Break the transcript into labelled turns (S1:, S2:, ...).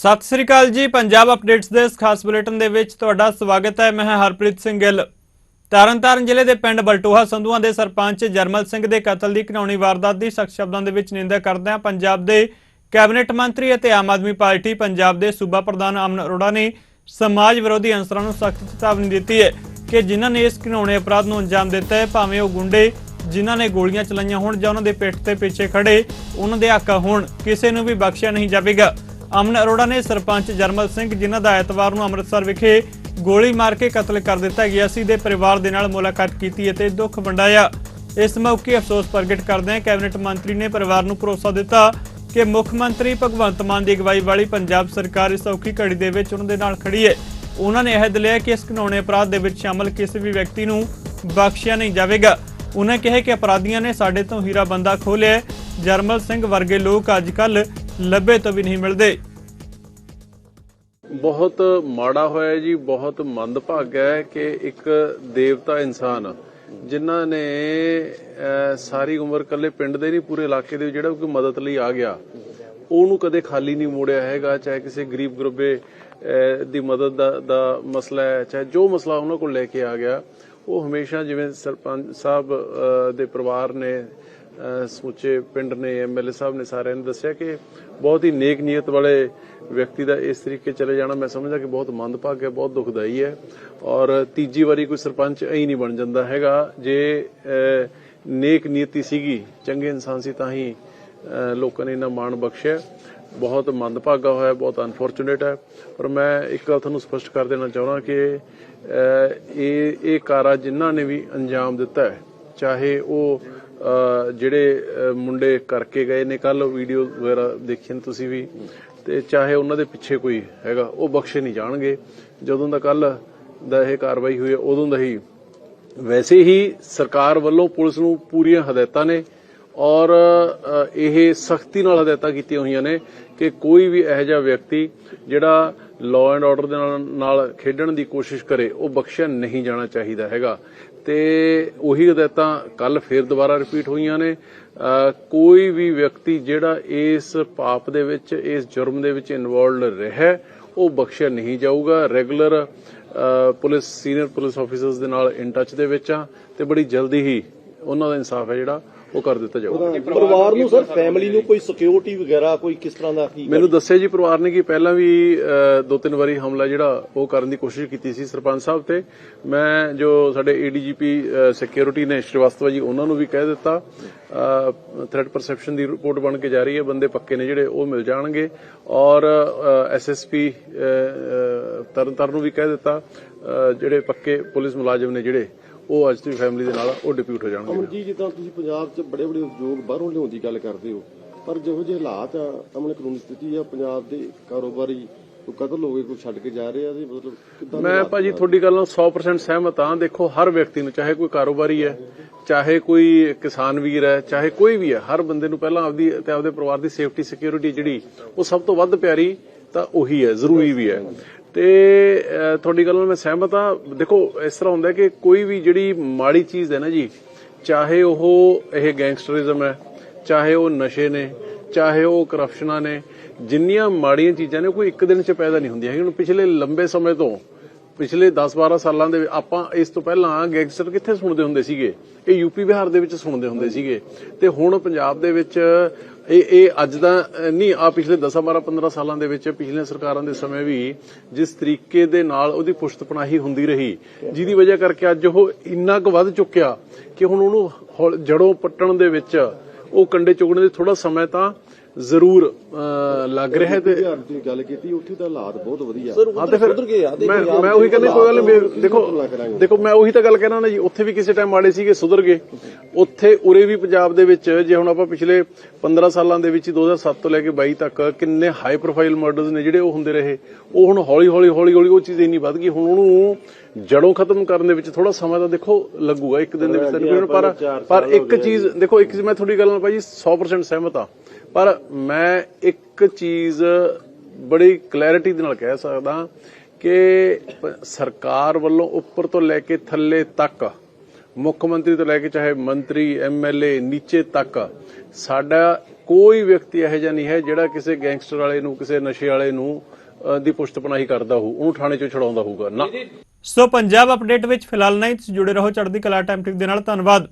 S1: ਸਤਿ ਸ੍ਰੀ ਅਕਾਲ ਜੀ, ਪੰਜਾਬ ਅਪਡੇਟਸ ਦੇ ਇਸ ਖਾਸ ਬੁਲੇਟਿਨ ਦੇ ਵਿੱਚ ਤੁਹਾਡਾ ਸਵਾਗਤ ਹੈ। ਮੈਂ ਹਰਪ੍ਰੀਤ ਸਿੰਘ ਗਿੱਲ। ਤਰਨਤਾਰਨ ਜ਼ਿਲ੍ਹੇ ਦੇ ਪਿੰਡ ਬਲਟੋਹਾ ਸੰਧੂਆਂ ਦੇ ਸਰਪੰਚ ਜਰਮਲ ਸਿੰਘ ਦੇ ਕਤਲ ਦੀ ਘਿਨਾਉਣੀ ਵਾਰਦਾਤ ਦੀ ਸਖਤ ਸ਼ਬਦਾਂ ਦੇ ਵਿੱਚ ਨਿੰਦਾ ਕਰਦੇ ਹਾਂ ਪੰਜਾਬ ਦੇ ਕੈਬਨਿਟ ਮੰਤਰੀ ਅਤੇ ਆਮ ਆਦਮੀ ਪਾਰਟੀ ਪੰਜਾਬ ਦੇ ਸੂਬਾ ਪ੍ਰਧਾਨ ਅਮਨ ਅਰੋੜਾ ਨੇ ਸਮਾਜ ਵਿਰੋਧੀ ਅਨਸਰਾਂ ਨੂੰ ਸਖਤ ਚੇਤਾਵਨੀ ਦਿੱਤੀ ਹੈ ਕਿ ਜਿਨ੍ਹਾਂ ਨੇ ਇਸ ਘਿਨਾਉਣੇ ਅਪਰਾਧ ਨੂੰ ਅੰਜਾਮ ਦਿੱਤਾ ਹੈ, ਭਾਵੇਂ ਉਹ ਗੁੰਡੇ ਜਿਨ੍ਹਾਂ ਨੇ ਗੋਲੀਆਂ ਚਲਾਈਆਂ ਹੋਣ ਜਾਂ ਉਹਨਾਂ ਦੇ ਪਿੱਠ ਤੇ ਪਿੱਛੇ ਖੜੇ ਉਹਨਾਂ ਦੇ ਹੱਕ ਹੋਣ, ਕਿਸੇ ਨੂੰ ਵੀ ਬਖਸ਼ਿਆ ਨਹੀਂ ਜਾਵੇਗਾ। ਅਮਨ ਅਰੋੜਾ ਨੇ ਸਰਪੰਚ ਜਰਮਲ ਸਿੰਘ, ਜਿਨ੍ਹਾਂ ਦਾ ਐਤਵਾਰ ਨੂੰ ਅੰਮ੍ਰਿਤਸਰ ਵਿਖੇ ਗੋਲੀ ਮਾਰ ਕੇ ਕਤਲ ਕਰ ਦਿੱਤਾ ਗਿਆ ਸੀ, ਦੇ ਪਰਿਵਾਰ ਦੇ ਨਾਲ ਮੁਲਾਕਾਤ ਕੀਤੀ ਅਤੇ ਦੁੱਖ ਵੰਡਾਇਆ। ਇਸ ਮੌਕੇ ਅਫਸੋਸ ਪ੍ਰਗਟ ਕਰਦਿਆਂ ਕੈਬਨਿਟ ਮੰਤਰੀ ਨੇ ਪਰਿਵਾਰ ਨੂੰ ਭਰੋਸਾ ਦਿੱਤਾ ਕਿ ਮੁੱਖ ਮੰਤਰੀ ਭਗਵੰਤ ਮਾਨ ਦੀ ਅਗਵਾਈ ਵਾਲੀ ਪੰਜਾਬ ਸਰਕਾਰ ਇਸ ਔਖੀ ਘੜੀ ਦੇ ਵਿੱਚ ਉਹਨਾਂ ਦੇ ਨਾਲ ਖੜੀ ਹੈ। ਉਹਨਾਂ ਨੇ ਅਹਿਦ ਲਿਆ ਕਿ ਇਸ ਘਿਨਾਉਣੇ ਅਪਰਾਧ ਦੇ ਵਿੱਚ ਸ਼ਾਮਲ ਕਿਸੇ ਵੀ ਵਿਅਕਤੀ ਨੂੰ ਬਖਸ਼ਿਆ ਨਹੀਂ ਜਾਵੇਗਾ। ਉਹਨਾਂ ਕਿਹਾ ਕਿ ਅਪਰਾਧੀਆਂ ਨੇ ਸਾਡੇ ਤੋਂ ਹੀਰਾ ਬੰਦਾ ਖੋਲਿਆ ਜਰਮਲ ਸਿੰਘ ਵਰਗੇ ਲੋਕ ਅੱਜ ਕੱਲ ਲੱਭੇ ਤੋਂ ਵੀ ਨਹੀਂ ਮਿਲਦੇ।
S2: ਬਹੁਤ ਮਾੜਾ ਹੋਇਆ ਜੀ, ਬਹੁਤ ਮੰਦਭਾਗ ਹੈ ਕਿ ਇੱਕ ਦੇਵਤਾ ਇਨਸਾਨ ਜਿਨ੍ਹਾਂ ਨੇ ਸਾਰੀ ਉਮਰ ਕੱਲੇ ਪਿੰਡ ਦੇ ਨਹੀਂ, ਪੂਰੇ ਇਲਾਕੇ ਦੇ ਜਿਹੜਾ ਕੋਈ ਮਦਦ ਲਈ ਆ ਗਿਆ, ਉਹਨੂੰ ਕਦੇ ਖਾਲੀ ਨਹੀਂ ਮੋੜਿਆ ਹੈਗਾ, ਚਾਹੇ ਕਿਸੇ ਗਰੀਬ ਗੁਰਬੇ ਦੀ ਮਦਦ ਦਾ ਮਸਲਾ ਹੈ, ਚਾਹੇ ਜੋ ਮਸਲਾ ਉਹਨਾਂ ਕੋਲ ਲੈ ਕੇ ਆ ਗਿਆ, ਉਹ ਹਮੇਸ਼ਾ ਜਿਵੇਂ ਸਰਪੰਚ ਸਾਹਿਬ ਦੇ ਪਰਿਵਾਰ ਨੇ ਸਮੁੱਚੇ ਪਿੰਡ ਨੇ ਐਮਐਲਏ ਸਾਹਿਬ ਨੇ ਸਾਰਿਆਂ ਨੇ ਦੱਸਿਆ ਕਿ ਬਹੁਤ ਹੀ ਨੇਕ ਨੀਅਤ ਵਾਲੇ ਵਿਅਕਤੀ ਦਾ ਇਸ ਤਰੀਕੇ ਚਲੇ ਜਾਣਾ ਮੈਂ ਸਮਝਦਾ ਕਿ ਬਹੁਤ ਮੰਦਭਾਗ ਹੈ, ਬਹੁਤ ਦੁਖਦਾਈ ਹੈ ਔਰ ਤੀਜੀ ਵਾਰੀ ਕੋਈ ਸਰਪੰਚ ਐਂ ਨਹੀਂ ਬਣ ਜਾਂਦਾ ਹੈਗਾ। ਜੇ ਨੇਕ ਨੀਤੀ ਸੀਗੀ, ਚੰਗੇ ਇਨਸਾਨ ਸੀ ਤਾਂ ਹੀ ਲੋਕਾਂ ਨੇ ਇਹਨਾਂ ਮਾਣ ਬਖਸ਼ਿਆ। ਬਹੁਤ ਮੰਦਭਾਗਾ ਹੋਇਆ, ਬਹੁਤ ਅਨਫੋਰਚੂਨੇਟ ਹੈ। ਪਰ ਮੈਂ ਇੱਕ ਗੱਲ ਤੁਹਾਨੂੰ ਸਪਸ਼ਟ ਕਰ ਦੇਣਾ ਚਾਹੁੰਦਾ ਕਿ ਇਹ ਇਹ ਕਾਰਾ ਜਿਨ੍ਹਾਂ ਨੇ ਵੀ ਅੰਜਾਮ ਦਿੱਤਾ ਹੈ, ਚਾਹੇ ਉਹ ਜਿਹੜੇ ਮੁੰਡੇ ਕਰਕੇ ਗਏ ਨੇ ਕੱਲ ਵੀਡੀਓ ਵਗੈਰਾ ਦੇਖੀ ਨੇ ਤੁਸੀਂ ਵੀ। ਤੇ ਚਾਹੇ ਉਹਨਾਂ ਦੇ ਪਿੱਛੇ ਕੋਈ ਹੈਗਾ, ਉਹ ਬਖਸ਼ੇ ਨਹੀਂ ਜਾਣਗੇ। ਜਦੋਂ ਦਾ ਕੱਲ ਦਾ ਇਹ ਕਾਰਵਾਈ ਹੋਈ ਹੈ, ਉਦੋਂ ਦਾ ਹੀ। ਵੈਸੇ ਹੀ ਸਰਕਾਰ ਵੱਲੋਂ ਪੁਲਿਸ ਨੂੰ ਪੂਰੀਆਂ ਹਦਾਇਤਾਂ ਨੇ। ਔਰ ਇਹ ਸਖਤੀ ਨਾਲ ਹਦਾਇਤਾਂ ਕੀਤੀਆਂ ਹੋਈਆਂ ਨੇ ਕਿ ਕੋਈ ਵੀ ਇਹੋ ਜਿਹਾ ਵਿਅਕਤੀ ਜਿਹੜਾ ਲਾਅ ਐਂਡ ਆਰਡਰ ਦੇ ਨਾਲ ਨਾਲ ਖੇਡਣ ਦੀ ਕੋਸ਼ਿਸ਼ ਕਰੇ, ਉਹ ਬਖਸ਼ਿਆ ਨਹੀਂ ਜਾਣਾ ਚਾਹੀਦਾ ਹੈਗਾ। ਤੇ ਉਹੀ ਹਦਾਇਤਾਂ ਕੱਲ ਫੇਰ ਦੁਬਾਰਾ ਰਿਪੀਟ ਹੋਈਆਂ ਨੇ। ਕੋਈ ਵੀ ਵਿਅਕਤੀ ਜਿਹੜਾ ਇਸ ਪਾਪ ਦੇ ਵਿੱਚ, ਇਸ ਜੁਰਮ ਦੇ ਵਿੱਚ ਇਨਵੋਲਡ ਰਿਹਾ, ਉਹ ਬਖਸ਼ਿਆ ਨਹੀਂ ਜਾਊਗਾ। Regular police senior police officers ਦੇ ਨਾਲ ਇਨ ਟੱਚ ਦੇ ਵਿੱਚ ਆ, ਤੇ ਬੜੀ ਜਲਦੀ ਹੀ ਉਹਨਾਂ ਦਾ ਇਨਸਾਫ ਹੈ ਜਿਹੜਾ ਉਹ ਕਰ ਦਿੱਤਾ ਜਾਊਗਾ।
S3: ਪਰਿਵਾਰ ਨੂੰ ਸਰ ਫੈਮਿਲੀ ਨੂੰ ਕੋਈ ਸਿਕਿਉਰਿਟੀ ਵਗੈਰਾ ਕੋਈ ਕਿਸ ਤਰ੍ਹਾਂ ਦਾ ਕੀ
S2: ਮੈਨੂੰ ਦੱਸਿਆ ਜੀ ਪਰਿਵਾਰ ਨੇ ਕਿ ਪਹਿਲਾਂ ਵੀ ਦੋ ਤਿੰਨ ਵਾਰੀ ਹਮਲਾ ਜਿਹੜਾ ਉਹ ਕਰਨ ਦੀ ਕੋਸ਼ਿਸ਼ ਕੀਤੀ ਸੀ ਸਰਪੰਚ ਸਾਹਿਬ ਤੇ। ਮੈਂ ਜੋ ਸਾਡੇ ਏਡੀਜੀਪੀ ਸਿਕਿਉਰਿਟੀ ਨੇ ਸ਼੍ਰੀਵਾਸਤਵਾ ਜੀ ਉਹਨਾਂ ਨੂੰ ਵੀ ਕਹਿ ਦਿੱਤਾ। ਥ੍ਰੈਟ ਪਰਸੈਪਸ਼ਨ ਦੀ ਰਿਪੋਰਟ ਬਣ ਕੇ ਜਾ ਰਹੀ ਹੈ ਬੰਦੇ ਪੱਕੇ ਨੇ ਜਿਹੜੇ ਉਹ ਮਿਲ ਜਾਣਗੇ। ਔਰ ਐਸਐਸਪੀ ਤਰਨਤਾਰਨ ਨੂੰ ਵੀ ਕਹਿ ਦਿੱਤਾ। ਜਿਹੜੇ ਪੱਕੇ ਪੁਲਿਸ ਮੁਲਾਜ਼ਮ ਨੇ ਜਿਹੜੇ ਉਹ ਅੱਜ ਦੀ ਫੈਮਿਲੀ ਦੇ ਨਾਲ ਉਹ ਡਿਪਿਊਟ ਹੋ ਜਾਣਗੇ।
S3: ਅਮਨ ਜੀ ਜਿੱਦਾਂ ਤੁਸੀਂ ਪੰਜਾਬ 'ਚ ਬੜੇ ਬੜੇ ਉਦਯੋਗ ਬਾਹਰੋਂ ਲਿਆਉਣ ਦੀ ਗੱਲ ਕਰਦੇ ਹੋ ਪਰ ਜਿਹੋ ਜਿਹੇ ਹਾਲਾਤ ਆ ਅਮਨ ਕਾਨੂੰਨੀ ਸਥਿਤੀ ਆ ਪੰਜਾਬ ਦੇ ਕਾਰੋਬਾਰੀ ਕੋਈ ਕਤਲ ਹੋ ਗਏ ਕੋਈ ਛੱਡ ਕੇ ਜਾ ਰਹੇ ਆ ਤੇ ਮਤਲਬ ਕਿੱਦਾਂ
S2: ਮੈਂ ਭਾਜੀ ਤੁਹਾਡੀ ਗੱਲ ਨਾਲ 100% ਸਹਿਮਤ ਹਾਂ। ਦੇਖੋ ਹਰ ਵਿਅਕਤੀ ਨੂੰ ਚਾਹੇ ਕੋਈ ਕਾਰੋਬਾਰੀ ਹੈ ਚਾਹੇ ਕੋਈ ਕਿਸਾਨ ਵੀਰ ਹੈ ਚਾਹੇ ਕੋਈ ਵੀ ਹੈ ਹਰ ਬੰਦੇ ਨੂੰ ਪਹਿਲਾਂ ਆਪਦੀ ਤੇ ਆਪਦੇ ਪਰਿਵਾਰ ਦੀ ਸੇਫਟੀ ਸਿਕਿਉਰਿਟੀ ਜਿਹੜੀ ਉਹ ਸਭ ਤੋਂ ਵੱਧ ਪਿਆਰੀ ਤਾਂ ਉਹੀ ਹੈ, ਜ਼ਰੂਰੀ ਵੀ ਹੈ। ਤੇ ਤੁਹਾਡੀ ਗੱਲ ਨਾਲ ਮੈਂ ਸਹਿਮਤ ਹਾਂ। ਦੇਖੋ, ਇਸ ਤਰ੍ਹਾਂ ਹੁੰਦਾ ਕਿ ਕੋਈ ਵੀ ਜਿਹੜੀ ਮਾੜੀ ਚੀਜ਼ ਹੈ ਨਾ ਜੀ, ਚਾਹੇ ਉਹ ਇਹ ਗੈਂਗਸਟਰਿਜ਼ਮ ਹੈ, ਚਾਹੇ ਉਹ ਨਸ਼ੇ ਨੇ, ਚਾਹੇ ਉਹ ਕਰਪਸ਼ਨਾਂ ਨੇ, ਜਿੰਨੀਆਂ ਮਾੜੀਆਂ ਚੀਜ਼ਾਂ ਨੇ, ਕੋਈ ਇੱਕ ਦਿਨ 'ਚ ਪੈਦਾ ਨਹੀਂ ਹੁੰਦੀਆਂ। ਹੁਣ ਪਿਛਲੇ ਲੰਬੇ ਸਮੇਂ ਤੋਂ, ਪਿਛਲੇ 10-12 ਸਾਲਾਂ ਦੇ ਆਪਾਂ ਇਸ ਤੋਂ ਪਹਿਲਾਂ ਗੈਂਗਸਟਰ ਕਿੱਥੇ ਸੁਣਦੇ ਹੁੰਦੇ ਸੀਗੇ? ਇਹ ਯੂਪੀ ਬਿਹਾਰ ਦੇ ਵਿੱਚ ਸੁਣਦੇ ਹੁੰਦੇ ਸੀਗੇ। ਤੇ ਹੁਣ ਪੰਜਾਬ ਦੇ ਵਿੱਚ ਇਹ ਇਹ ਅੱਜ ਦਾ ਨਹੀਂ ਆ ਪਿਛਲੇ 10 12 15 ਸਾਲਾਂ ਦੇ ਵਿੱਚ ਪਿਛਲੀਆਂ ਸਰਕਾਰਾਂ ਦੇ ਸਮੇਂ ਵੀ ਜਿਸ ਤਰੀਕੇ ਦੇ ਨਾਲ ਉਹਦੀ ਪੁਸ਼ਤਪਨਾਹੀ ਹੁੰਦੀ ਰਹੀ, ਜਿਹਦੀ ਵਜ੍ਹਾ ਕਰਕੇ ਅੱਜ ਉਹ ਇੰਨਾ ਕੁ ਵੱਧ ਚੁੱਕਿਆ ਕਿ ਹੁਣ ਉਹਨੂੰ ਹੌਲ- ਜੜੋਂ ਪੱਟਣ ਦੇ ਵਿੱਚ ਉਹ ਕੰਡੇ ਚੁਗਣ ਦੇ ਥੋੜਾ ਸਮਾਂ ਤਾਂ ਜ਼ਰੂਰ ਲੱਗ ਰਿਹਾ ਹੈ ਤੇ
S3: ਬਿਹਾਰ ਦੀ ਗੱਲ ਕੀਤੀ ਉੱਥੇ ਦਾ ਹਾਲਾਤ ਬਹੁਤ ਵਧੀਆ।
S2: ਹਾਂ ਤੇ ਫਿਰ ਮੈਂ ਮੈਂ ਉਹੀ ਕਹਿੰਦਾ ਕੋਈ ਗੱਲ ਨਹੀਂ ਦੇਖੋ ਦੇਖੋ ਮੈਂ ਉਹੀ ਤਾਂ ਗੱਲ ਕਹਿਣਾ ਨਾ ਜੀ ਉੱਥੇ ਵੀ ਕਿਸੇ ਟਾਈਮ ਮਾੜੇ ਸੀਗੇ ਸੁਧਰ ਗਏ। ਉੱਥੇ ਉਰੇ ਵੀ ਪੰਜਾਬ ਦੇ ਵਿੱਚ ਜੇ ਹੁਣ ਆਪਾਂ ਪਿਛਲੇ 15 ਸਾਲਾਂ ਦੇ ਵਿੱਚ ਹੀ 2007 ਤੋਂ ਲੈ ਕੇ 22 ਤੱਕ ਕਿੰਨੇ ਹਾਈ ਪ੍ਰੋਫਾਈਲ ਮਰਡਰਸ ਨੇ ਜਿਹੜੇ ਉਹ ਹੁੰਦੇ ਰਹੇ ਉਹ ਹੁਣ ਹੌਲੀ ਹੌਲੀ ਹੌਲੀ ਹੌਲੀ ਉਹ ਚੀਜ਼ ਇੰਨੀ ਵੱਧ ਗਈ ਹੁਣ ਉਹਨੂੰ ਜੜੋਂ ਖਤਮ ਕਰਨ ਦੇ ਵਿੱਚ ਥੋੜਾ ਸਮਾਂ ਤਾਂ ਦੇਖੋ ਲੱਗੂਗਾ ਇੱਕ ਦਿਨ ਦੇ ਵਿੱਚ ਪਰ ਪਰ ਇੱਕ ਚੀਜ਼ ਦੇਖੋ ਇੱਕ ਚੀਜ਼ ਮੈਂ ਤੁਹਾਡੀ ਗੱਲ ਨਾਲ ਭਾਜੀ 100% ਸਹਿਮਤ ਹਾਂ। ਪਰ ਮੈਂ ਇੱਕ ਚੀਜ਼ ਬੜੀ ਕਲੈਰਿਟੀ ਦੇ ਨਾਲ ਕਹਿ ਸਕਦਾ ਕਿ ਸਰਕਾਰ ਵੱਲੋਂ ਉੱਪਰ ਤੋਂ ਲੈ ਕੇ ਥੱਲੇ ਤੱਕ, ਮੁੱਖ ਮੰਤਰੀ ਤੋਂ ਲੈ ਕੇ ਚਾਹੇ ਮੰਤਰੀ ਐਮਐਲਏ ਨੀਚੇ ਤੱਕ, ਸਾਡਾ ਕੋਈ ਵਿਅਕਤੀ ਇਹੋ ਜਿਹਾ ਨਹੀਂ ਹੈ ਜਿਹੜਾ ਕਿਸੇ ਗੈਂਗਸਟਰ ਵਾਲੇ ਨੂੰ, ਕਿਸੇ ਨਸ਼ੇ ਵਾਲੇ ਨੂੰ ਦੀ ਪੁਸ਼ਤਪਨਾਹੀ ਕਰਦਾ ਹੋਊ, ਉਹਨੂੰ ਥਾਣੇ ਚੋਂ ਛਡਾਉਂਦਾ ਹੋਊਗਾ। ਨਾ।
S1: ਸੋ ਪੰਜਾਬ ਅਪਡੇਟ ਵਿੱਚ ਫਿਲਹਾਲ ਨਹੀਂ ਜੁੜੇ ਰਹੋ ਚੜ੍ਹਦੀ ਕਲਾ ਟਾਈਮ ਟਿਕ ਦੇ ਨਾਲ, ਧੰਨਵਾਦ।